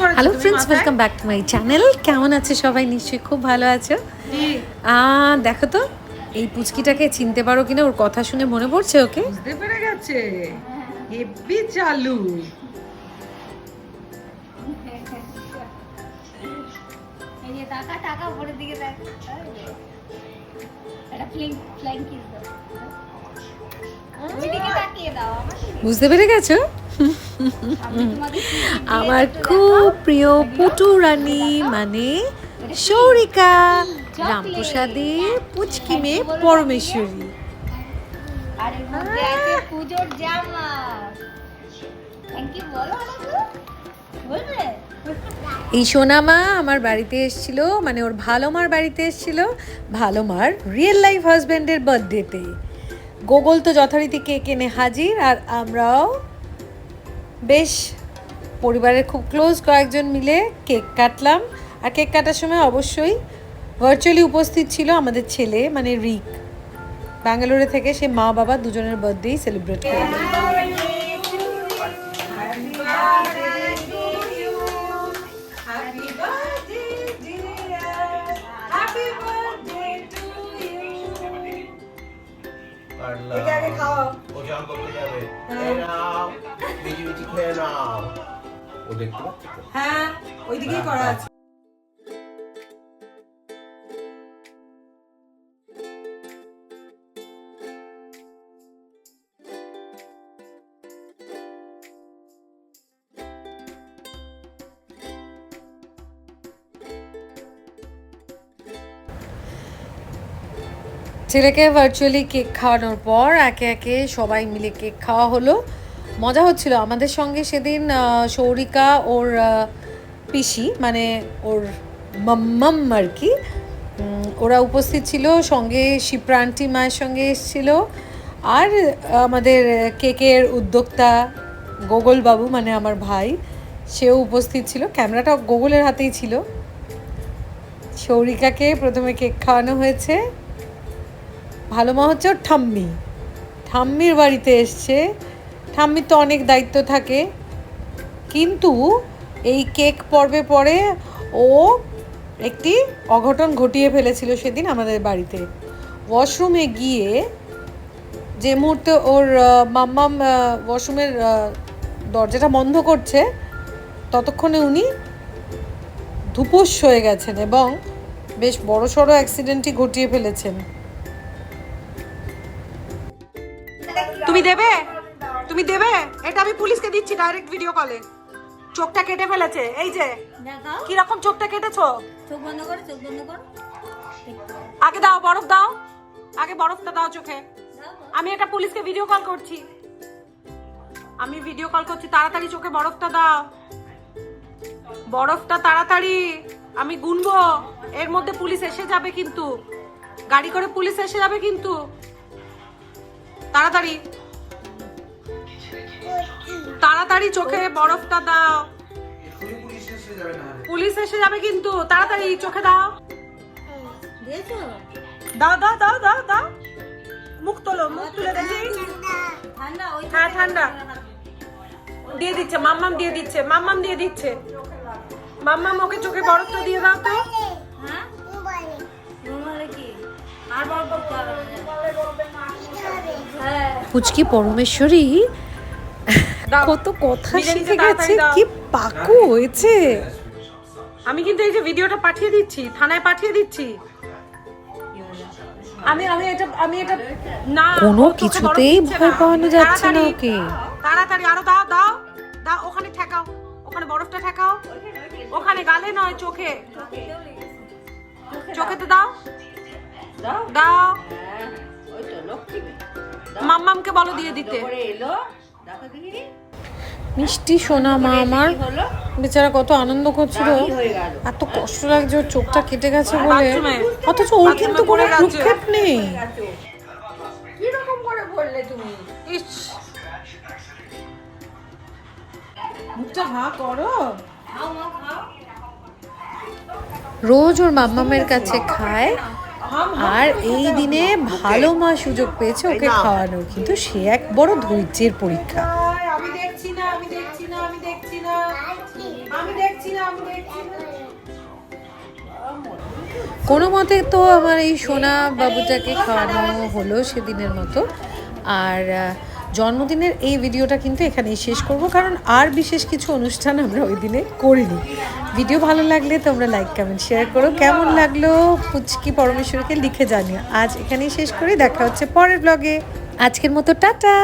করেছ hello friends? Welcome back to my channel কেমন আছে সবাই? নিশ্চয়ই খুব ভালো আছো। দেখো তো এই পুচকিটাকে চিনতে পারো কিনা? ওর কথা শুনে মনে পড়ছে ওকে? বুঝতে পেরে গেছে। হেব্বি চালু। এই যে টাকা টাকা উপরের দিকে দেখ। এটা ফ্লিং ফ্লাইং কিস দাও। ওইদিকে তাকিয়ে দাও বুঝতে পেরে গেছো? আমার খুব প্রিয় পুটু রানী মানে সৌরিকা রামপ্রসাদের পুচকি মেয়ে পরমেশ্বরী। এই সোনামা আমার বাড়িতে এসেছিল মানে ওর ভালো মার বাড়িতে এসেছিল ভালো মার রিয়েল লাইফ হাজব্যান্ডের বার্থডেতে গোগল তো যথারীতি কেক এনে হাজির, আর আমরাও বেশ পরিবারের খুব ক্লোজ কয়েকজন মিলে কেক কাটলাম। আর কেক কাটার সময় অবশ্যই ভার্চুয়ালি উপস্থিত ছিল আমাদের ছেলে মানে রিক। ব্যাঙ্গালোরে থেকে সে মা বাবা দুজনের বার্থডেই সেলিব্রেট করল হ্যাপি চান করতে ও দেখতে পাচ্ছে হ্যাঁ ওইদিকেই করা আছে। ছেলেকে ভার্চুয়ালি কেক খাওয়ানোর পর একে একে সবাই মিলে কেক খাওয়া হলো। মজা হচ্ছিল। আমাদের সঙ্গে সেদিন সৌরিকা ওর পিসি মানে ওর মাম্মাম আর কি ওরা উপস্থিত ছিল। সঙ্গে শিপ্রা আন্টি মায়ের সঙ্গে এসেছিল। আর আমাদের কেকের উদ্যোক্তা গোগল বাবু মানে আমার ভাই, সেও উপস্থিত ছিল। ক্যামেরাটা গোগলের হাতেই ছিল। সৌরিকাকে প্রথমে কেক খাওয়ানো হয়েছে। ভালো মা হচ্ছে ওর ঠাম্মি। ঠাম্মির বাড়িতে এসছে। ঠাম্মির তো অনেক দায়িত্ব থাকে। কিন্তু এই কেক পর্বে পরে ও একটি অঘটন ঘটিয়ে ফেলেছিল সেদিন আমাদের বাড়িতে। ওয়াশরুমে গিয়ে যে মুহূর্তে ওর মাম্মাম ওয়াশরুমের দরজাটা বন্ধ করছে, ততক্ষণে উনি ধুপুস হয়ে গেছেন এবং বেশ বড় সড়ো অ্যাক্সিডেন্টই ঘটিয়ে ফেলেছেন। তুমি দেবে? তুমি দেবে? এটা আমি পুলিশকে দিচ্ছি ডাইরেক্ট ভিডিও কলে চোখটা কেটে ফেলেছে। এই যে কি রকম চোখটা কেটেছো? চোখ বন্ধ করো চোখ বন্ধ করো। আগে দাও বরফ দাও। আগে বরফটা দাও চোখে। আমি একটা পুলিশকে ভিডিও কল করছি। আমি ভিডিও কল করছি তাড়াতাড়ি চোখে বরফটা দাও। বরফটা তাড়াতাড়ি আমি গুনবো। এর মধ্যে পুলিশ এসে যাবে কিন্তু। গাড়ি করে পুলিশ এসে যাবে কিন্তু। তাড়াতাড়ি। তাড়াতাড়ি চোখে বরফটা দাও। পুলিশ এসে যাবে কিন্তু তাড়াতাড়ি চোখে দাও। দাও দাও দাও দাও দাও। মুখ তোলো মুখ তুলে দেখি হ্যাঁ, ঠান্ডা। দিয়ে দিচ্ছে মাম্মাম দিয়ে দিচ্ছে মাম্মাম দিয়ে দিচ্ছে। মাম্মাম ওকে চোখে বরফটা দিয়ে দাও তো। হ্যাঁ? আর। হ্যাঁ পুচকি পরমেশ্বরী। কত কথা শিখে গেছে কি পাকু হয়েছে আমি কিন্তু এই যে ভিডিওটা পাঠিয়ে দিচ্ছি থানায় পাঠিয়ে দিচ্ছি। আমি আমি এটা আমি এটা না কোনো কিছুতেই ভয় পাওয়ানো যাচ্ছে না ওকে। তাড়াতাড়ি আরও দাও দাও দাও ওখানে ঠেকাও ওখানে বরফটা ঠেকাও। ওখানে গালে নয় চোখে। চোখে তো দাও। দাও। মাম্মামকে বলো দিয়ে দিতে। মিষ্টি সোনা মা আমার বেচারা কত আনন্দ করছিল। এত কষ্ট লাগছে ওর চোখটা কেটে গেছে বলে। অথচ ওর কিন্তু কোনো ভ্রুক্ষেপ নেই। মুখটা হা করো। খাও মা খাও। রোজ ওর মাম্মামের কাছে খায়। আর এই দিনে ভালো মা সুযোগ পেয়েছে ওকে খাওয়ানো কিন্তু সে এক বড় ধৈর্যের পরীক্ষা। আমি দেখছি না আমি দেখছি না আমি দেখছি না। আমি দেখছি না আমি দেখছি না। কোনো মতে তো আমার এই সোনা বাবুটাকে খাওয়ানো হলো সেদিনের মতো। আর জন্মদিনের এই ভিডিওটা কিন্তু এখানেই শেষ করব, কারণ আর বিশেষ কিছু অনুষ্ঠান আমরা ওই দিনে করিনি। ভিডিও ভালো লাগলে তোমরা লাইক কমেন্ট শেয়ার করো। কেমন লাগল পুচকি পরমেশ্বরকে লিখে জানিও। আজ এখানেই শেষ করি। দেখা হচ্ছে পরের ব্লগে আজকের মতো টাটা!